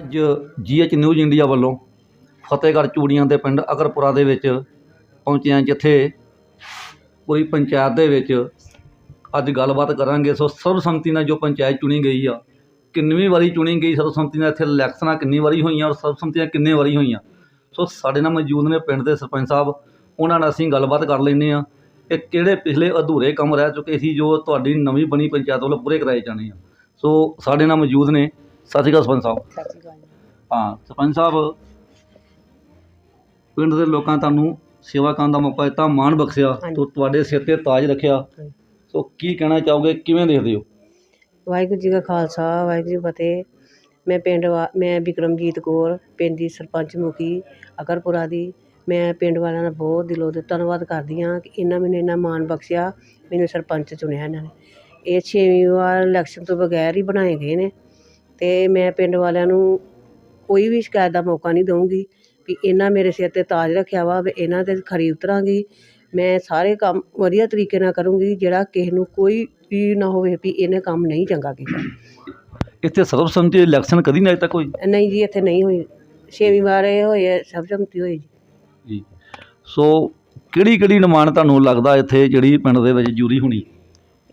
ਅੱਜ ਜੀਐਚ news India ਵੱਲੋਂ ਫਤਿਹਗੜ੍ਹ ਚੂੜੀਆਂ ਦੇ ਪਿੰਡ ਅਗਰਪੁਰਾ ਦੇ ਵਿੱਚ ਪਹੁੰਚੇ ਹਾਂ, ਜਿੱਥੇ ਪੂਰੀ ਪੰਚਾਇਤ ਦੇ ਵਿੱਚ ਅੱਜ ਗੱਲਬਾਤ ਕਰਾਂਗੇ। ਸੋ ਸਰਬਸੰਮਤੀ ਨਾਲ ਜੋ ਪੰਚਾਇਤ ਚੁਣੀ ਗਈ ਆ ਕਿੰਨਵੀਂ ਵਾਰੀ ਚੁਣੀ ਗਈ ਸਰਬਸੰਮਤੀ ਨਾਲ, ਇੱਥੇ ਇਲੈਕਸ਼ਨਾਂ ਕਿੰਨੀ ਵਾਰੀ ਹੋਈਆਂ ਔਰ ਸਰਬਸੰਮਤੀਆਂ ਕਿੰਨੇ ਵਾਰੀ ਹੋਈਆਂ। ਸੋ ਸਾਡੇ ਨਾਲ ਮੌਜੂਦ ਨੇ ਪਿੰਡ ਦੇ ਸਰਪੰਚ ਸਾਹਿਬ, ਉਹਨਾਂ ਨਾਲ ਅਸੀਂ ਗੱਲਬਾਤ ਕਰ ਲੈਂਦੇ ਆ ਕਿ ਕਿਹੜੇ ਪਿਛਲੇ ਅਧੂਰੇ ਕੰਮ ਰਹਿ ਚੁੱਕੇ ਸੀ ਜੋ ਤੁਹਾਡੀ ਨਵੀਂ ਬਣੀ ਪੰਚਾਇਤ ਵੱਲੋਂ ਪੂਰੇ ਕਰਾਏ ਜਾਣੇ ਆ। ਸੋ ਸਾਡੇ ਨਾਲ ਮੌਜੂਦ ਨੇ ਸਤਿ ਸ਼੍ਰੀ ਅਕਾਲ ਸਰਪੰਚ ਸਾਹਿਬ। ਸਤਿ ਸ਼੍ਰੀ ਅਕਾਲ। ਹਾਂ ਸਰਪੰਚ ਸਾਹਿਬ ਪਿੰਡ ਦੇ ਲੋਕਾਂ ਤੁਹਾਨੂੰ ਸੇਵਾ ਕਰਨ ਦਾ ਮੌਕਾ ਦਿੱਤਾ ਮਾਣ ਬਖਸ਼ਿਆ। ਤੋ ਤੁਹਾਡੇ ਸਿਰ ਤੇ ਤਾਜ ਰੱਖਿਆ। ਸੋ ਕੀ ਕਹਿਣਾ ਚਾਹੋਗੇ ਕਿਵੇਂ ਦੇਖਦੇ ਹੋ? ਵਾਹਿਗੁਰੂ ਜੀ ਕਾ ਖਾਲਸਾ ਵਾਹਿਗੁਰੂ ਜੀ ਕੀ ਫਤਿਹ। ਮੈਂ ਪਿੰਡ ਵਾ ਮੈਂ ਬਿਕਰਮਜੀਤ ਕੌਰ ਪਿੰਡ ਦੀ ਸਰਪੰਚ ਮੁਖੀ ਅਗਰਪੁਰਾ ਦੀ। ਮੈਂ ਪਿੰਡ ਵਾਲਿਆਂ ਦਾ ਬਹੁਤ ਦਿਲੋਂ ਤੋਂ ਧੰਨਵਾਦ ਕਰਦੀ ਹਾਂ ਕਿ ਇਹਨਾਂ ਮੈਨੂੰ ਇੰਨਾ ਮਾਣ ਬਖਸ਼ਿਆ ਮੈਨੂੰ ਸਰਪੰਚ ਚੁਣਿਆ ਇਹਨਾਂ ਨੇ। ਇਹ ਛੇਵੀਂ ਵਾਰ ਇਲੈਕਸ਼ਨ ਤੋਂ ਬਗੈਰ ਹੀ ਬਣਾਏ ਗਏ ਨੇ। ਅਤੇ ਮੈਂ ਪਿੰਡ ਵਾਲਿਆਂ ਨੂੰ ਕੋਈ ਵੀ ਸ਼ਿਕਾਇਤ ਦਾ ਮੌਕਾ ਨਹੀਂ ਦਊਂਗੀ ਵੀ ਇਹਨਾਂ ਮੇਰੇ ਸਿਰ 'ਤੇ ਤਾਜ ਰੱਖਿਆ ਵਾ ਵੀ ਇਹਨਾਂ 'ਤੇ ਖਰੀ ਉਤਰਾਂਗੀ। ਮੈਂ ਸਾਰੇ ਕੰਮ ਵਧੀਆ ਤਰੀਕੇ ਨਾਲ ਕਰੂੰਗੀ ਜਿਹੜਾ ਕਿਸੇ ਨੂੰ ਕੋਈ ਵੀ ਨਾ ਹੋਵੇ ਵੀ ਇਹਨੇ ਕੰਮ ਨਹੀਂ ਚੰਗਾ ਕੀਤਾ। ਇੱਥੇ ਸਰਬਸੰਮਤੀ ਇਲੈਕਸ਼ਨ ਕਦੀ ਨਹੀਂ ਅਜੇ ਤੱਕ ਹੋਈ? ਨਹੀਂ ਜੀ ਇੱਥੇ ਨਹੀਂ ਹੋਈ। ਛੇਵੀਂ ਵਾਰ ਇਹ ਹੋਈ ਹੈ ਸਰਬਸੰਮਤੀ ਹੋਈ ਜੀ। ਜੀ। ਸੋ ਕਿਹੜੀ ਕਿਹੜੀ ਡਿਮਾਂਡ ਤੁਹਾਨੂੰ ਲੱਗਦਾ ਇੱਥੇ ਜਿਹੜੀ ਪਿੰਡ ਦੇ ਵਿੱਚ ਜੂਰੀ ਹੋਣੀ?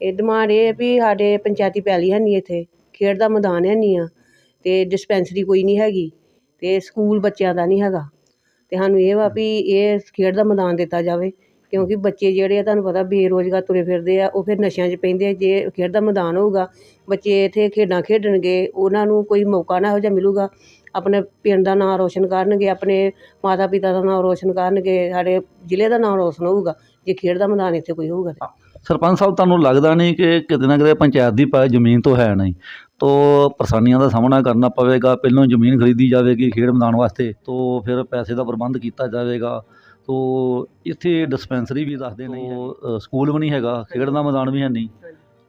ਇਹ ਡਿਮਾਂਡ ਇਹ ਹੈ ਵੀ ਸਾਡੇ ਪੰਚਾਇਤੀ ਪੈਲੀ ਹੈ ਨਹੀਂ ਇੱਥੇ। ਖੇਡ ਦਾ ਮੈਦਾਨ ਹੈ ਨਹੀਂ ਆ ਅਤੇ ਡਿਸਪੈਂਸਰੀ ਕੋਈ ਨਹੀਂ ਹੈਗੀ ਅਤੇ ਸਕੂਲ ਬੱਚਿਆਂ ਦਾ ਨਹੀਂ ਹੈਗਾ। ਅਤੇ ਸਾਨੂੰ ਇਹ ਵਾ ਵੀ ਇਹ ਖੇਡ ਦਾ ਮੈਦਾਨ ਦਿੱਤਾ ਜਾਵੇ ਕਿਉਂਕਿ ਬੱਚੇ ਜਿਹੜੇ ਆ ਤੁਹਾਨੂੰ ਪਤਾ ਬੇਰੁਜ਼ਗਾਰ ਤੁਰੇ ਫਿਰਦੇ ਆ, ਉਹ ਫਿਰ ਨਸ਼ਿਆਂ 'ਚ ਪੈਂਦੇ ਆ। ਜੇ ਖੇਡ ਦਾ ਮੈਦਾਨ ਹੋਊਗਾ, ਬੱਚੇ ਇੱਥੇ ਖੇਡਾਂ ਖੇਡਣਗੇ, ਉਹਨਾਂ ਨੂੰ ਕੋਈ ਮੌਕਾ ਨਾ ਇਹੋ ਜਿਹਾ ਮਿਲੂਗਾ। ਆਪਣੇ ਪਿੰਡ ਦਾ ਨਾਂ ਰੋਸ਼ਨ ਕਰਨਗੇ, ਆਪਣੇ ਮਾਤਾ ਪਿਤਾ ਦਾ ਨਾਂ ਰੋਸ਼ਨ ਕਰਨਗੇ, ਸਾਡੇ ਜ਼ਿਲ੍ਹੇ ਦਾ ਨਾਂ ਰੋਸ਼ਨ ਹੋਊਗਾ, ਜੇ ਖੇਡ ਦਾ ਮੈਦਾਨ ਇੱਥੇ ਕੋਈ ਹੋਊਗਾ ਤਾਂ। ਸਰਪੰਚ ਸਾਹਿਬ ਤੁਹਾਨੂੰ ਲੱਗਦਾ ਨਹੀਂ ਕਿ ਕਿਤੇ ਨਾ ਕਿਤੇ ਪੰਚਾਇਤ ਦੀ ਪਾਏ ਜ਼ਮੀਨ ਤੋਂ ਹੈ ਨਹੀਂ? ਤੋ ਪਰੇਸ਼ਾਨੀਆਂ ਦਾ ਸਾਹਮਣਾ ਕਰਨਾ ਪਵੇਗਾ ਪਹਿਲਾਂ ਜ਼ਮੀਨ ਖਰੀਦੀ ਜਾਵੇਗੀ ਖੇਡ ਮੈਦਾਨ ਵਾਸਤੇ ਤੋ ਫਿਰ ਪੈਸੇ ਦਾ ਪ੍ਰਬੰਧ ਕੀਤਾ ਜਾਵੇਗਾ। ਤੋ ਇੱਥੇ ਡਿਸਪੈਂਸਰੀ ਵੀ ਦੱਸਦੇ ਨਹੀਂ ਹੈ ਸਕੂਲ ਵੀ ਨਹੀਂ ਹੈਗਾ ਖੇਡ ਦਾ ਮੈਦਾਨ ਵੀ ਹੈ ਨਹੀਂ।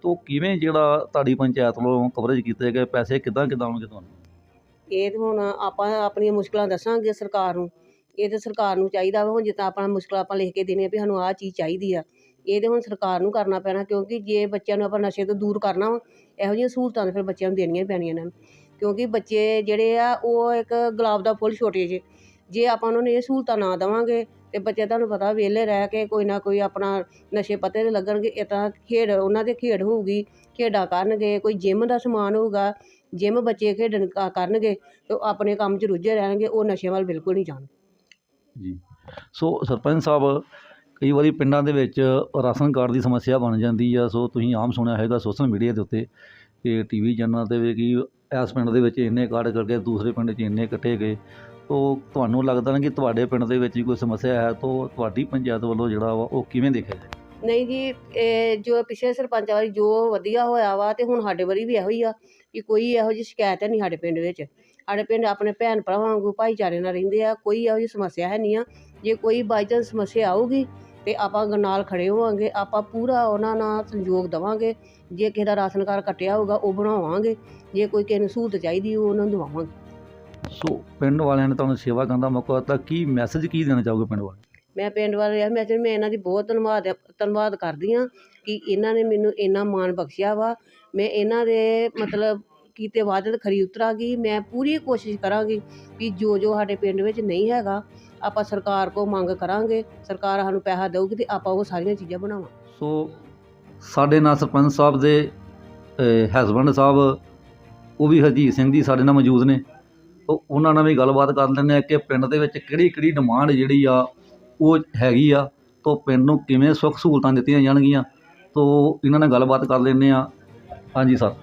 ਤੋ ਕਿਵੇਂ ਜਿਹੜਾ ਤੁਹਾਡੀ ਪੰਚਾਇਤ ਵੱਲੋਂ ਕਵਰੇਜ ਕੀਤੇ ਗਏ ਪੈਸੇ ਕਿੱਦਾਂ ਕਿੱਦਾਂ ਆਉਣਗੇ ਤੁਹਾਨੂੰ? ਇਹ ਤਾਂ ਹੁਣ ਆਪਾਂ ਆਪਣੀਆਂ ਮੁਸ਼ਕਲਾਂ ਦੱਸਾਂਗੇ ਸਰਕਾਰ ਨੂੰ। ਇਹ ਤਾਂ ਸਰਕਾਰ ਨੂੰ ਚਾਹੀਦਾ ਵਾ ਹੁਣ ਜਿੱਦਾਂ ਆਪਣਾ ਮੁਸ਼ਕਲਾਂ ਆਪਾਂ ਲਿਖ ਕੇ ਦੇਣੀ ਆ ਵੀ ਸਾਨੂੰ ਆਹ ਚੀਜ਼ ਚਾਹੀਦੀ ਆ। ਇਹ ਤਾਂ ਹੁਣ ਸਰਕਾਰ ਨੂੰ ਕਰਨਾ ਪੈਣਾ, ਕਿਉਂਕਿ ਜੇ ਬੱਚਿਆਂ ਨੂੰ ਆਪਾਂ ਨਸ਼ੇ ਤੋਂ ਦੂਰ ਕਰਨਾ ਵਾ, ਇਹੋ ਜਿਹੀਆਂ ਸਹੂਲਤਾਂ ਤਾਂ ਫਿਰ ਬੱਚਿਆਂ ਨੂੰ ਦੇਣੀਆਂ ਹੀ ਪੈਣੀਆਂ ਇਹਨਾਂ ਨੂੰ। ਕਿਉਂਕਿ ਬੱਚੇ ਜਿਹੜੇ ਆ, ਉਹ ਇੱਕ ਗੁਲਾਬ ਦਾ ਫੁੱਲ ਛੋਟੇ ਜਿਹੇ ਜੇ ਆਪਾਂ ਉਹਨਾਂ ਨੂੰ ਇਹ ਸਹੂਲਤਾਂ ਨਾ ਦੇਵਾਂਗੇ, ਤੇ ਬੱਚੇ ਤੁਹਾਨੂੰ ਪਤਾ ਵਿਹਲੇ ਰਹਿ ਕੇ ਕੋਈ ਨਾ ਕੋਈ ਆਪਣਾ ਨਸ਼ੇ ਪੱਤੇ ਤੇ ਲੱਗਣਗੇ, ਇਹ ਤਾਂ ਖੇਡ, ਉਹਨਾਂ ਦੇ ਖੇਡ ਹੋਊਗੀ, ਖੇਡਾਂ ਕਰਨਗੇ, ਕੋਈ ਜਿੰਮ ਦਾ ਸਮਾਨ ਹੋਊਗਾ, ਜਿੰਮ ਬੱਚੇ ਖੇਡਣ ਕ- ਕਰਨਗੇ, ਤੇ ਉਹ ਆਪਣੇ ਕੰਮ 'ਚ ਰੁੱਝੇ ਰਹਿਣਗੇ, ਉਹ ਨਸ਼ੇ ਵੱਲ ਬਿਲਕੁਲ ਨਹੀਂ ਜਾਣ ਜੀ। ਸੋ ਸਰਪੰਚ ਸਾਹਿਬ ਕਈ ਵਾਰੀ ਪਿੰਡਾਂ ਦੇ ਵਿੱਚ ਰਾਸ਼ਨ ਕਾਰਡ ਦੀ ਸਮੱਸਿਆ ਬਣ ਜਾਂਦੀ ਆ, ਸੋ ਤੁਸੀਂ ਆਮ ਸੁਣਿਆ ਹੋਵੇਗਾ ਸੋਸ਼ਲ ਮੀਡੀਆ ਦੇ ਉੱਤੇ ਕਿ ਟੀਵੀ ਚੈਨਲਾਂ ਤੇ ਵੀ ਕਿ ਇਸ ਪਿੰਡ ਦੇ ਵਿੱਚ ਇੰਨੇ ਕਾਰਡ ਕਰਕੇ ਦੂਸਰੇ ਪਿੰਡ 'ਚ ਇੰਨੇ ਕੱਟੇ ਗਏ। ਤੋ ਤੁਹਾਨੂੰ ਲੱਗਦਾ ਨਾ ਕਿ ਤੁਹਾਡੇ ਪਿੰਡ ਦੇ ਵਿੱਚ ਕੋਈ ਸਮੱਸਿਆ ਹੈ, ਤੋ ਤੁਹਾਡੀ ਪੰਚਾਇਤ ਵੱਲੋਂ ਜਿਹੜਾ ਵਾ ਉਹ ਕਿਵੇਂ ਦੇਖਿਆ ਜਾਏ? ਨਹੀਂ ਜੀ, ਇਹ ਜੋ ਪਿਛਲੇ ਸਰਪੰਚ ਵਾਰੀ ਜੋ ਵਧੀਆ ਹੋਇਆ ਵਾ ਤੇ ਹੁਣ ਸਾਡੇ ਵਾਰੀ ਵੀ ਇਹੋ ਹੀ ਆ ਕਿ ਕੋਈ ਇਹੋ ਜਿਹੀ ਸ਼ਿਕਾਇਤ ਹੈ ਨਹੀਂ ਸਾਡੇ ਪਿੰਡ ਵਿੱਚ। ਸਾਡੇ ਪਿੰਡ ਆਪਣੇ ਭੈਣ ਭਰਾਵਾਂ ਵਾਂਗੂ ਭਾਈਚਾਰੇ ਨਾਲ ਰਹਿੰਦੇ ਆ ਕੋਈ ਇਹੋ ਜਿਹੀ ਸਮੱਸਿਆ ਹੈ ਨਹੀਂ ਆ। ਜੇ ਕੋਈ ਬਾਈ ਚਾਂਸ ਸਮੱਸਿਆ ਆਊਗੀ ਤੇ ਆਪਾਂ ਨਾਲ ਖੜੇ ਹੋਵਾਂਗੇ ਆਪਾਂ ਪੂਰਾ ਉਹਨਾਂ ਨਾਲ ਸੰਯੋਗ ਦੇਵਾਂਗੇ। ਜੇ ਕਿਸੇ ਦਾ ਰਾਸ਼ਨ ਕਾਰਡ ਕੱਟਿਆ ਹੋਊਗਾ ਉਹ ਬਣਾਵਾਂਗੇ। ਜੇ ਕੋਈ ਕਿਸੇ ਨੂੰ ਸਹੂਲਤ ਚਾਹੀਦੀ ਉਹ ਉਹਨਾਂ ਨੂੰ ਦਵਾਵਾਂਗੇ। ਸੋ ਪਿੰਡ ਵਾਲਿਆਂ ਨੇ ਤੁਹਾਨੂੰ ਸੇਵਾ ਕਰਨ ਦਾ ਮੌਕਾ ਦਿੱਤਾ। ਕੀ ਮੈਸੇਜ ਕੀ ਦੇਣਾ ਚਾਹੋਗੇ ਪਿੰਡ ਵਾਲੇ ਮੈਂ ਪਿੰਡ ਵਾਲੇ ਆ ਮੈਂ ਮੈਂ ਇਹਨਾਂ ਦੀ ਬਹੁਤ ਧੰਨਵਾਦ ਧੰਨਵਾਦ ਕਰਦੀ ਹਾਂ ਕਿ ਇਹਨਾਂ ਨੇ ਮੈਨੂੰ ਇੰਨਾ ਮਾਣ ਬਖਸ਼ਿਆ ਵਾ। ਮੈਂ ਇਹਨਾਂ ਦੇ ਮਤਲਬ ਕੀਤੇ ਵਾਅਦੇ ਤੇ ਖਰੀ ਉਤਰਾਂਗੀ, ਮੈਂ ਪੂਰੀ ਕੋਸ਼ਿਸ਼ ਕਰਾਂਗੀ ਵੀ ਜੋ ਜੋ ਸਾਡੇ ਪਿੰਡ ਵਿੱਚ ਨਹੀਂ ਹੈਗਾ, ਆਪਾਂ ਸਰਕਾਰ ਕੋ ਮੰਗ ਕਰਾਂਗੇ, ਸਰਕਾਰ ਸਾਨੂੰ ਪੈਸਾ ਦੇਊਗੀ ਤੇ ਆਪਾਂ ਉਹ ਸਾਰੀਆਂ ਚੀਜ਼ਾਂ ਬਣਾਵਾਂ ਸੋ ਸਾਡੇ ਨਾਲ ਸਰਪੰਚ ਸਾਹਿਬ ਦੇ ਹਸਬੰਡ ਸਾਹਿਬ, ਉਹ ਵੀ ਹਰਜੀਤ ਸਿੰਘ ਜੀ ਸਾਡੇ ਨਾਲ ਮੌਜੂਦ ਨੇ। ਉਹ, ਉਹਨਾਂ ਨਾਲ ਵੀ ਗੱਲਬਾਤ ਕਰ ਲੈਂਦੇ ਆ ਕਿ ਪਿੰਡ ਦੇ ਵਿੱਚ ਕਿਹੜੀ ਕਿਹੜੀ ਡਿਮਾਂਡ ਜਿਹੜੀ ਆ, ਉਹ ਹੈਗੀ ਆ, ਤੋਂ ਪਿੰਡ ਨੂੰ ਕਿਵੇਂ ਸੁੱਖ ਸਹੂਲਤਾਂ ਦਿੱਤੀਆਂ ਜਾਣਗੀਆਂ। ਤੋਂ, ਇਹਨਾਂ ਨਾਲ ਗੱਲਬਾਤ ਕਰ ਲੈਂਦੇ ਆ ਹਾਂਜੀ, ਸਰ।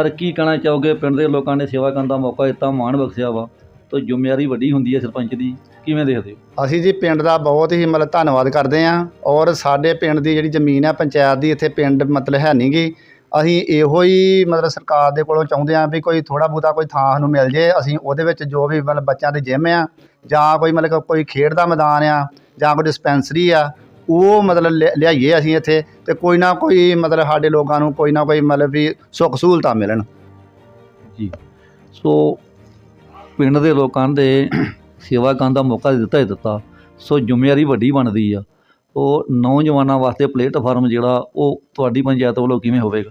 ਹਰ ਕੀ ਕਹਿਣਾ ਚਾਹੋਗੇ? ਪਿੰਡ ਦੇ ਲੋਕਾਂ ਨੇ ਸੇਵਾ ਕਰਨ ਦਾ ਮੌਕਾ ਦਿੱਤਾ, ਮਾਣ ਬਖਸ਼ਿਆ ਵਾ। ਤੋਂ ਜ਼ਿੰਮੇਵਾਰੀ ਵੱਡੀ ਹੁੰਦੀ ਹੈ ਸਰਪੰਚ ਦੀ। ਕਿਵੇਂ ਦੇਖਦੇ ਹੋ? ਅਸੀਂ ਜੀ ਪਿੰਡ ਦਾ ਬਹੁਤ ਹੀ ਮਤਲਬ ਧੰਨਵਾਦ ਕਰਦੇ ਹਾਂ ਔਰ ਸਾਡੇ ਪਿੰਡ ਦੀ ਜਿਹੜੀ ਜ਼ਮੀਨ ਆ ਪੰਚਾਇਤ ਦੀ, ਇੱਥੇ ਪਿੰਡ ਮਤਲਬ ਹੈ ਨਹੀਂ ਗੀ। ਅਸੀਂ ਇਹੋ ਹੀ ਮਤਲਬ ਸਰਕਾਰ ਦੇ ਕੋਲੋਂ ਚਾਹੁੰਦੇ ਹਾਂ ਵੀ ਕੋਈ ਥੋੜਾ ਬਹੁਤਾ ਕੋਈ ਥਾਂ ਸਾਨੂੰ ਮਿਲ ਜੇ। ਅਸੀਂ ਉਹਦੇ ਵਿੱਚ ਜੋ ਵੀ ਮਤਲਬ ਬੱਚਿਆਂ ਦੇ ਜਿਮ ਆ ਜਾਂ ਕੋਈ ਮਤਲਬ ਕੋਈ ਖੇਡ ਦਾ ਮੈਦਾਨ ਆ ਜਾਂ ਕੋਈ ਡਿਸਪੈਂਸਰੀ ਆ ਉਹ ਮਤਲਬ ਲਿਆ- ਲਿਆਈਏ ਅਸੀਂ ਇੱਥੇ ਤੇ ਕੋਈ ਨਾ ਕੋਈ ਮਤਲਬ ਸਾਡੇ ਲੋਕਾਂ ਨੂੰ ਕੋਈ ਨਾ ਕੋਈ ਮਤਲਬ ਵੀ ਸੁੱਖ ਸਹੂਲਤਾਂ ਮਿਲਣ। ਜੀ। ਸੋ ਪਿੰਡ ਦੇ ਲੋਕਾਂ ਦੇ ਸੇਵਾ ਕਰਨ ਦਾ ਮੌਕਾ ਦਿੱਤਾ ਹੀ ਦਿੱਤਾ। ਸੋ ਜ਼ਿੰਮੇਵਾਰੀ ਵੱਡੀ ਬਣਦੀ ਆ। ਉਹ ਨੌਜਵਾਨਾਂ ਵਾਸਤੇ ਪਲੇਟਫਾਰਮ ਜਿਹੜਾ ਉਹ ਤੁਹਾਡੀ ਪੰਚਾਇਤ ਵੱਲੋਂ ਕਿਵੇਂ ਹੋਵੇਗਾ?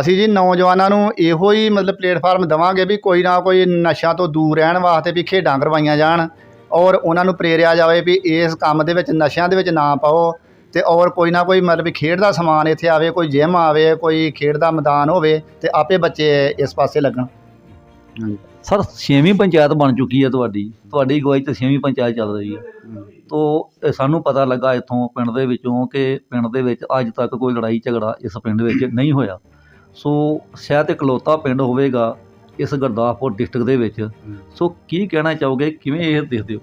ਅਸੀਂ ਜੀ ਨੌਜਵਾਨਾਂ ਨੂੰ ਇਹੋ ਹੀ ਮਤਲਬ ਪਲੇਟਫਾਰਮ ਦੇਵਾਂਗੇ ਵੀ ਕੋਈ ਨਾ ਕੋਈ ਨਸ਼ਿਆਂ ਤੋਂ ਦੂਰ ਰਹਿਣ ਵਾਸਤੇ ਵੀ ਖੇਡਾਂ ਕਰਵਾਈਆਂ ਜਾਣ। ਔਰ ਉਹਨਾਂ ਨੂੰ ਪ੍ਰੇਰਿਆ ਜਾਵੇ ਵੀ ਇਸ ਕੰਮ ਦੇ ਵਿੱਚ ਨਸ਼ਿਆਂ ਦੇ ਵਿੱਚ ਨਾ ਪਾਓ ਤੇ ਔਰ ਕੋਈ ਨਾ ਕੋਈ ਮਤਲਬ ਵੀ ਖੇਡ ਦਾ ਸਮਾਨ ਇੱਥੇ ਆਵੇ ਕੋਈ ਜਿਮ ਆਵੇ ਕੋਈ ਖੇਡ ਦਾ ਮੈਦਾਨ ਹੋਵੇ ਤੇ ਆਪੇ ਬੱਚੇ ਇਸ ਪਾਸੇ ਲੱਗਣ। ਸਰ ਛੇਵੀਂ ਪੰਚਾਇਤ ਬਣ ਚੁੱਕੀ ਹੈ ਤੁਹਾਡੀ। ਤੁਹਾਡੀ ਅਗਵਾਈ 'ਚ ਛੇਵੀਂ ਪੰਚਾਇਤ ਚੱਲ ਰਹੀ ਹੈ। ਤੋ ਸਾਨੂੰ ਪਤਾ ਲੱਗਾ ਇੱਥੋਂ ਪਿੰਡ ਦੇ ਵਿੱਚੋਂ ਕਿ ਪਿੰਡ ਦੇ ਵਿੱਚ ਅੱਜ ਤੱਕ ਕੋਈ ਲੜਾਈ ਝਗੜਾ ਇਸ ਪਿੰਡ ਵਿੱਚ ਨਹੀਂ ਹੋਇਆ। ਸੋ ਸ਼ਾਇਦ ਇਕਲੌਤਾ ਪਿੰਡ ਹੋਵੇਗਾ। ਇਸ ਗੁਰਦਾਸਪੁਰ ਡਿਸਟ੍ਰਿਕਟ ਦੇ ਵਿੱਚ। ਸੋ ਕੀ ਕਹਿਣਾ ਚਾਹੋਗੇ? ਕਿਵੇਂ ਇਹ ਦੇਖਦੇ ਹੋ?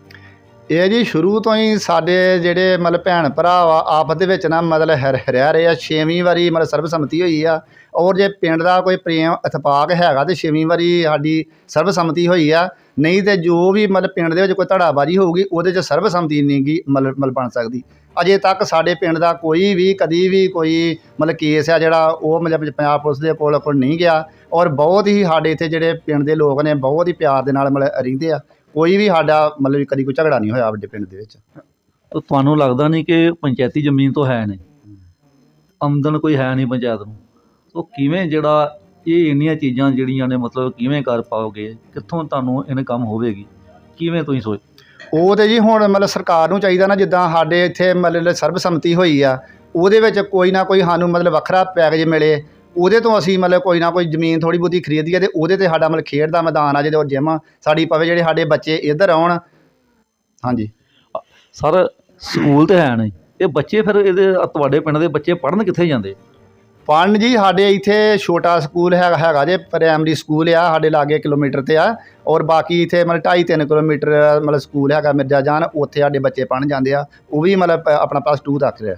ਇਹ ਜੀ ਸ਼ੁਰੂ ਤੋਂ ਹੀ ਸਾਡੇ ਜਿਹੜੇ ਮਤਲਬ ਭੈਣ ਭਰਾ ਵਾ ਆਪਸ ਦੇ ਵਿੱਚ ਨਾ ਮਤਲਬ ਹਰ ਰਹਿ ਰਹੇ ਆ। ਛੇਵੀਂ ਵਾਰੀ ਮਤਲਬ ਸਰਬਸੰਮਤੀ ਹੋਈ ਆ। ਔਰ ਜੇ ਪਿੰਡ ਦਾ ਕੋਈ ਪ੍ਰੇਮ ਇਤਫਾਕ ਹੈਗਾ ਤੇ ਛੇਵੀਂ ਵਾਰੀ ਸਾਡੀ ਸਰਬਸੰਮਤੀ ਹੋਈ ਆ। ਨਹੀਂ ਤੇ ਜੋ ਵੀ ਮਤਲਬ ਪਿੰਡ ਦੇ ਵਿੱਚ ਕੋਈ ਧੜਾਬਾਜੀ ਹੋਊਗੀ ਉਹਦੇ 'ਚ ਸਰਬਸੰਮਤੀ ਨਹੀਂ ਗੀ ਮਤਲਬ ਮਤਲਬ ਬਣ ਸਕਦੀ। ਅਜੇ ਤੱਕ ਸਾਡੇ ਪਿੰਡ ਦਾ ਕੋਈ ਵੀ, ਕਦੀ ਵੀ ਕੋਈ ਮਤਲਬ ਕੇਸ ਆ ਜਿਹੜਾ ਉਹ ਮਤਲਬ ਪੰਜਾਬ ਪੁਲਿਸ ਦੇ ਕੋਲ ਕੋਲ ਨਹੀਂ ਗਿਆ ਔਰ ਬਹੁਤ ਹੀ ਸਾਡੇ ਇੱਥੇ ਜਿਹੜੇ ਪਿੰਡ ਦੇ ਲੋਕ ਨੇ, ਬਹੁਤ ਹੀ ਪਿਆਰ ਦੇ ਨਾਲ ਮਤਲਬ ਰਹਿੰਦੇ ਆ। ਕੋਈ ਵੀ ਸਾਡਾ ਮਤਲਬ ਕਦੀ ਕੋਈ ਝਗੜਾ ਨਹੀਂ ਹੋਇਆ ਵੱਡੇ ਪਿੰਡ ਦੇ ਵਿੱਚ। ਤੁਹਾਨੂੰ ਲੱਗਦਾ ਨਹੀਂ ਕਿ ਪੰਚਾਇਤੀ ਜ਼ਮੀਨ ਤੋਂ ਹੈ ਨਹੀਂ? ਆਮਦਨ ਕੋਈ ਹੈ ਨਹੀਂ ਪੰਚਾਇਤ ਨੂੰ। ਉਹ ਕਿਵੇਂ ਜਿਹੜਾ ਇਹ ਇੰਨੀਆਂ ਚੀਜ਼ਾਂ ਜਿਹੜੀਆਂ ਨੇ ਮਤਲਬ ਕਿਵੇਂ ਕਰ ਪਾਓਗੇ? ਕਿੱਥੋਂ ਤੁਹਾਨੂੰ ਇਨਕਮ ਹੋਵੇਗੀ? ਕਿਵੇਂ ਤੁਸੀਂ ਸੋਚ ਉਹ ਤੇ ਜੀ ਹੁਣ ਮਤਲਬ ਸਰਕਾਰ ਨੂੰ ਚਾਹੀਦਾ ਨਾ ਜਿੱਦਾਂ ਸਾਡੇ ਇੱਥੇ ਮਤਲਬ ਸਰਬਸੰਮਤੀ ਹੋਈ ਆ, ਉਹਦੇ ਵਿੱਚ ਕੋਈ ਨਾ ਕੋਈ ਸਾਨੂੰ ਮਤਲਬ ਵੱਖਰਾ ਪੈਕੇਜ ਮਿਲੇ, ਉਹਦੇ ਤੋਂ ਅਸੀਂ ਮਤਲਬ ਕੋਈ ਨਾ ਕੋਈ ਜ਼ਮੀਨ ਥੋੜੀ ਬਹੁਤੀ ਖਰੀਦੀਏ ਤੇ ਉਹਦੇ ਤੇ ਸਾਡਾ ਮਤਲਬ ਖੇਡ ਦਾ ਮੈਦਾਨ ਆ ਜਿਹਦੇ ਉਹ ਜਿਮ ਸਾਡੀ ਪਵੇ ਜਿਹੜੇ ਸਾਡੇ ਬੱਚੇ ਇੱਧਰ ਆਉਣ। ਹਾਂਜੀ। ਸਰ, ਸਕੂਲ ਤੇ ਹੈ ਨਹੀਂ। ਇਹ ਬੱਚੇ ਫਿਰ ਇਹਦੇ, ਤੁਹਾਡੇ ਪਿੰਡ ਦੇ ਬੱਚੇ ਪੜ੍ਹਨ ਕਿੱਥੇ ਜਾਂਦੇ? ਪੜ੍ਹਨ ਜੀ, ਸਾਡੇ ਇੱਥੇ ਛੋਟਾ ਸਕੂਲ ਹੈਗਾ ਹੈਗਾ ਜੇ, ਪ੍ਰਾਇਮਰੀ ਸਕੂਲ ਆ, ਸਾਡੇ ਲਾਗੇ ਕਿਲੋਮੀਟਰ ਤੇ ਆ। ਔਰ ਬਾਕੀ ਇੱਥੇ ਮਤਲਬ 2.5 3 ਕਿਲੋਮੀਟਰ ਮਤਲਬ ਸਕੂਲ ਹੈਗਾ ਮਿਰਜ਼ਾ ਜਾਨ, ਉੱਥੇ ਸਾਡੇ ਬੱਚੇ ਪੜ੍ਹਨ ਜਾਂਦੇ ਆ। ਉਹ ਵੀ ਮਤਲਬ ਪ- ਆਪਣਾ ਪਲੱਸ 2 ਤੱਕ ਰਿਹਾ।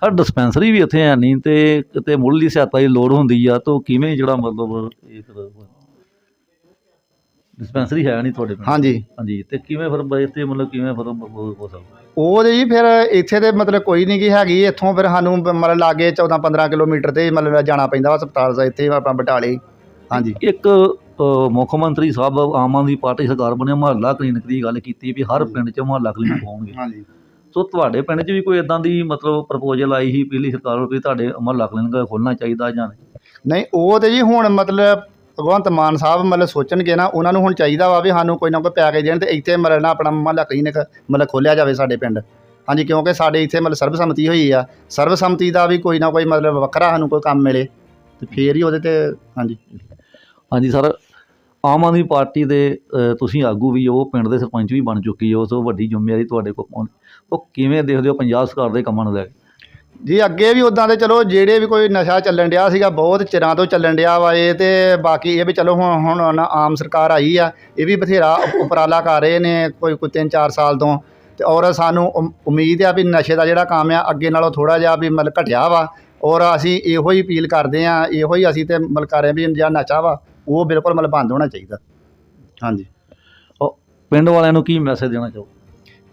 ਸਰ ਡਿਸਪੈਂਸਰੀ ਵੀ ਇੱਥੇ ਹੈ ਨਹੀਂ ਤੇ ਕਿਤੇ ਮੁੱਢਲੀ ਸਹਾਇਤਾ ਦੀ ਲੋੜ ਹੁੰਦੀ ਆ, ਤਾਂ ਕਿਵੇਂ ਜਿਹੜਾ ਮਤਲਬ ਇਹ ਡਿਸਪੈਂਸਰੀ ਹੈ ਨਹੀਂ ਤੁਹਾਡੇ ਪਿੰਡ? ਹਾਂਜੀ। ਹਾਂਜੀ ਤੇ ਕਿਵੇਂ ਫਿਰ ਬ- ਇੱਥੇ ਮਤਲਬ ਕਿਵੇਂ ਫਿਰ ਹੋ ਹੋ ਸਕਦਾ ਉਹ ਜੀ ਫਿਰ ਇੱਥੇ ਤੇ ਮਤਲਬ ਕੋਈ ਨਹੀਂ ਗੀ ਹੈਗੀ ਇੱਥੋਂ ਫਿਰ ਸਾਨੂੰ ਬ- ਮਤਲਬ ਲਾਗੇ 14 15 ਕਿਲੋਮੀਟਰ ਤੇ ਮਤਲਬ ਜਾਣਾ ਪੈਂਦਾ ਵਾ ਹਸਪਤਾਲ ਦਾ ਇੱਥੇ ਆਪਣਾ ਬਟਾਲੇ। ਹਾਂਜੀ। ਇੱਕ ਅ, ਮੁੱਖ ਮੰਤਰੀ ਸਾਹਿਬ ਆਮ ਆਦਮੀ ਪਾਰਟੀ ਸਰਕਾਰ ਬਣੇ ਮੁਹੱਲਾ ਕਲੀਨਿਕ ਦੀ ਗੱਲ ਕੀਤੀ ਵੀ ਹਰ ਪਿੰਡ 'ਚ ਮੁਹੱਲਾ ਕਲੀਨਿਕ ਹੋਣਗੇ। ਹਾਂਜੀ ਸੋ ਤੁਹਾਡੇ ਪਿੰਡ 'ਚ ਵੀ ਕੋਈ ਇਦਾਂ ਦੀ ਮਤਲਬ ਪ੍ਰਪੋਜ਼ਲ ਆਈ ਸੀ ਪਹਿਲੀ ਸਰਕਾਰ ਵੱਲੋਂ ਵੀ ਤੁਹਾਡੇ ਮੁਹੱਲਾ ਕਲੀਨਿਕ ਖੋਲ੍ਹਣਾ ਚਾਹੀਦਾ ਜਾਂ? ਨਹੀਂ ਉਹ ਤੇ ਜੀ ਹੁਣ ਮਤਲਬ ਭਗਵੰਤ ਮਾਨ ਸਾਹਿਬ ਮਤਲਬ ਸੋਚਣਗੇ ਨਾ, ਉਹਨਾਂ ਨੂੰ ਹੁਣ ਚਾਹੀਦਾ ਵਾ ਵੀ ਸਾਨੂੰ ਕੋਈ ਨਾ ਕੋਈ ਪੈਕੇਜ ਦੇਣ ਤੇ ਇੱਥੇ ਮਤਲਬ ਨਾ ਆਪਣਾ ਮਹੱਲਾ ਕਲੀਨਿਕ ਮਤਲਬ ਖੋਲਿਆ ਜਾਵੇ ਸਾਡੇ ਪਿੰਡ। ਹਾਂਜੀ, ਕਿਉਂਕਿ ਸਾਡੇ ਇੱਥੇ ਮਤਲਬ ਸਰਬਸੰਮਤੀ ਹੋਈ ਆ। ਸਰਬਸੰਮਤੀ ਦਾ ਵੀ ਕੋਈ ਨਾ ਕੋਈ ਮਤਲਬ ਵੱਖਰਾ ਸਾਨੂੰ ਕੋਈ ਕੰਮ ਮਿਲੇ ਤੇ ਫੇਰ ਹੀ ਉਹਦੇ ਤੇ, ਹਾਂਜੀ। ਹਾਂਜੀ ਸਰ, ਆਮ ਆਦਮੀ ਪਾਰਟੀ ਦੇ ਤੁਸੀਂ ਆਗੂ ਵੀ ਹੋ, ਪਿੰਡ ਦੇ ਸਰਪੰਚ ਵੀ ਬਣ ਚੁੱਕੀ ਹੋ, ਸੋ ਵੱਡੀ ਜ਼ਿੰਮੇਵਾਰੀ ਤੁਹਾਡੇ ਕੋਲ ਪਹੁੰਚ ਉਹ ਕਿਵੇਂ ਦੇਖਦੇ ਹੋ ਪੰਜਾਬ ਸਰਕਾਰ ਦੇ ਕੰਮਾਂ ਨੂੰ ਲੈ ਕੇ? ਜੀ, ਅੱਗੇ ਵੀ ਉਦਾਂ ਦੇ ਚਲੋ ਜਿਹੜੇ ਵੀ ਕੋਈ ਨਸ਼ਾ ਚੱਲਣ ਡਿਆ ਸੀਗਾ, ਬਹੁਤ ਚਿਰਾਂ ਤੋਂ ਚੱਲਣ ਡਿਆ ਵਾ ਇਹ ਤੇ ਬਾਕੀ ਇਹ ਵੀ ਚਲੋ ਹੁਣ ਹੁਣ ਆਮ ਸਰਕਾਰ ਆਈ ਆ, ਇਹ ਵੀ ਬਥੇਰਾ ਉਪਰਾਲਾ ਕਰ ਰਹੇ ਨੇ ਕੋਈ ਕੋਈ 3-4 ਸਾਲ ਤੋਂ ਤੇ ਔਰ ਸਾਨੂੰ ਉਮ- ਉਮੀਦ ਆ ਵੀ ਨਸ਼ੇ ਦਾ ਜਿਹੜਾ ਕੰਮ ਆ, ਅੱਗੇ ਨਾਲੋਂ ਥੋੜਾ ਜਿਹਾ ਵੀ ਮਤਲਬ ਘਟਿਆ ਵਾ ਔਰ ਅਸੀਂ ਇਹੋ ਹੀ ਅਪੀਲ ਕਰਦੇ ਆ, ਇਹੋ ਹੀ ਅਸੀਂ ਤੇ ਮਤਲਬ ਕਰ ਰਹੇ ਹਾਂ ਵੀ ਜਿਹੜਾ ਨਸ਼ਾ ਵਾ, ਉਹ ਬਿਲਕੁਲ ਮਤਲਬ ਬੰਦ ਹੋਣਾ ਚਾਹੀਦਾ। ਹਾਂਜੀ। ਉਹ ਪਿੰਡ ਵਾਲਿਆਂ ਨੂੰ ਕੀ ਮੈਸੇਜ ਦੇਣਾ ਚਾਹੋ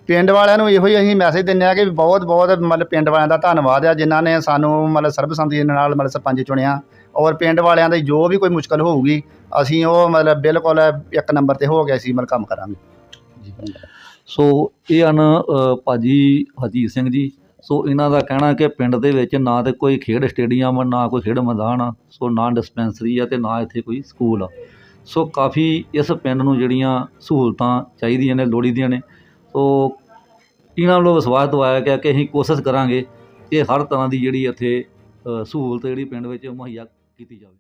ਪਿੰਡ ਵਾਲਿਆਂ ਨੂੰ ਇਹੋ ਹੀ ਅਸੀਂ ਮੈਸੇਜ ਦਿੰਦੇ ਆ ਕਿ ਬਹੁਤ ਬਹੁਤ ਮਤਲਬ ਪਿੰਡ ਵਾਲਿਆਂ ਦਾ ਧੰਨਵਾਦ ਆ ਜਿਨ੍ਹਾਂ ਨੇ ਸਾਨੂੰ ਮਤਲਬ ਸਰਬਸੰਮਤੀ ਨਾਲ ਮਤਲਬ ਸਰਪੰਚ ਚੁਣਿਆ ਔਰ ਪਿੰਡ ਵਾਲਿਆਂ ਦੀ ਜੋ ਵੀ ਕੋਈ ਮੁਸ਼ਕਲ ਹੋਊਗੀ ਅਸੀਂ ਉਹ ਮਤਲਬ ਬਿਲਕੁਲ ਇੱਕ ਨੰਬਰ ਤੇ ਹੋ ਗਿਆ ਸੀ ਮਤਲਬ ਕੰਮ ਕਰਾਂਗੇ। ਸੋ ਇਹ ਹਨ ਅ, ਭਾਜੀ ਹਰਜੀਤ ਸਿੰਘ ਜੀ। ਸੋ ਇਹਨਾਂ ਦਾ ਕਹਿਣਾ ਕਿ ਪਿੰਡ ਦੇ ਵਿੱਚ ਨਾ ਤੇ ਕੋਈ ਖੇਡ ਸਟੇਡੀਅਮ ਨਾ ਕੋਈ ਖੇਡ ਮੈਦਾਨ ਆ ਸੋ ਨਾ ਡਿਸਪੈਂਸਰੀ ਆ ਤੇ ਨਾ ਇੱਥੇ ਕੋਈ ਸਕੂਲ ਆ। ਸੋ ਕਾਫੀ ਇਸ ਪਿੰਡ ਨੂੰ ਜਿਹੜੀਆਂ ਸਹੂਲਤਾਂ ਚਾਹੀਦੀਆਂ ਨੇ ਲੋੜੀਦੀਆਂ ਨੇ। ਸੋ ਇਹਨਾਂ ਵੱਲੋਂ ਵਿਸ਼ਵਾਸ ਦਵਾਇਆ ਗਿਆ ਕਿ ਅਸੀਂ ਕੋਸ਼ਿਸ਼ ਕਰਾਂਗੇ ਕਿ ਹਰ ਤਰ੍ਹਾਂ ਦੀ ਜਿਹੜੀ ਇੱਥੇ ਸਹੂਲਤ ਜਿਹੜੀ ਪਿੰਡ ਵਿੱਚ ਮੁਹੱਈਆ ਕੀਤੀ ਜਾਵੇ।